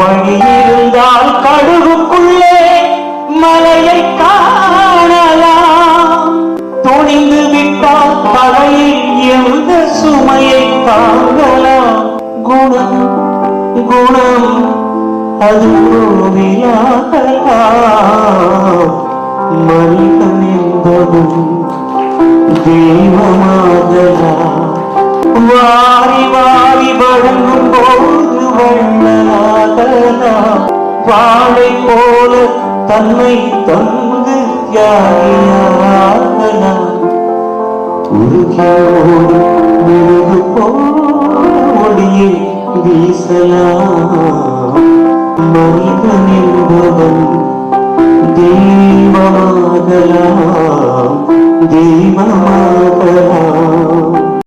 மணி இருந்தால் கடுவுக்குள்ளே மலையை காணலாம். துணிந்து விட்டால் தலையில் எந்த சுமையை தாங்கலாம் குணம் குணம் அது ஓவியாகலாம் மனிதன் என்பதும் தெய்வமாகலாம். வாரி வாரி வாழை போல தன்னை தந்து தியாகியாகலாம் உருகியோடு மெழுகு போடியே வீசலாம் மனிதன் என்பவன் தெய்வமாகலாம் தெய்வமாகலாம்